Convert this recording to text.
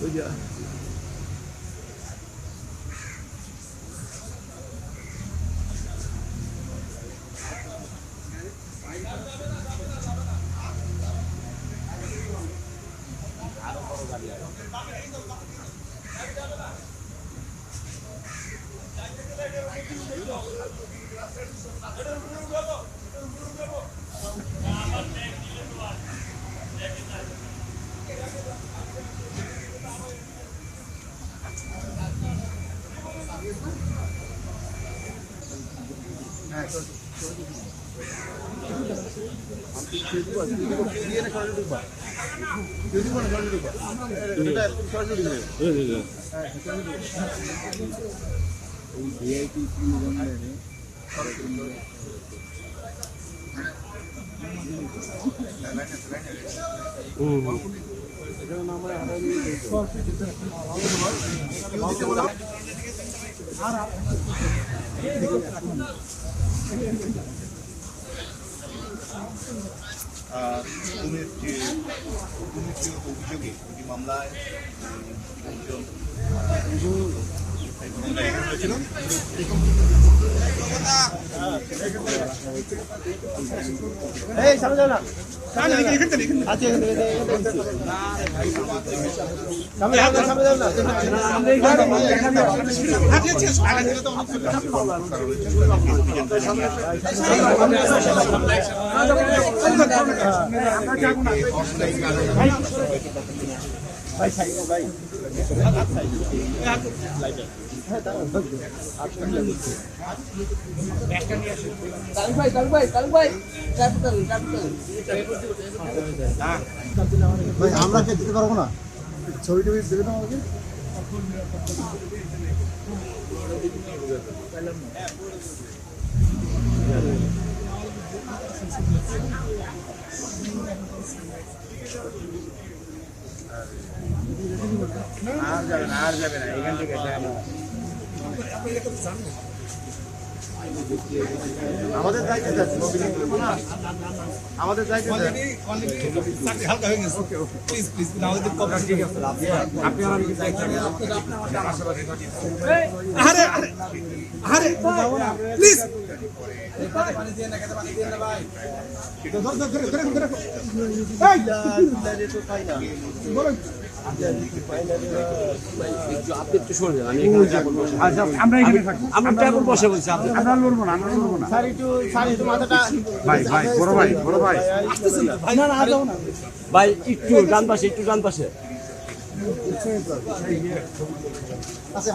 đối giữa হুম খুনের যে খুনের যে অভিযোগে এই মামলায় উম, একজন মামলা এখানে হয়েছিল কালু ভাই কালু ভাই কালু ভাই আমরা কে দিতে পারব না? ছবি টবি দেবে না আমাকে আর যাবে না আর যাবে না এখান থেকে আমাদের দায়িত্ব আছে আমাদের দায়িত্ব আছে আপনি যান আমি বসে। আমরা এখানে থাকি আমরা বসে বলছি আপনি আমরা লড়বো না আমরা লড়বো না। ভাই ভাই বড় ভাই বড় ভাই। না না আর যাব না। ভাই একটু ডান পাশে একটু ডান পাশে। আচ্ছা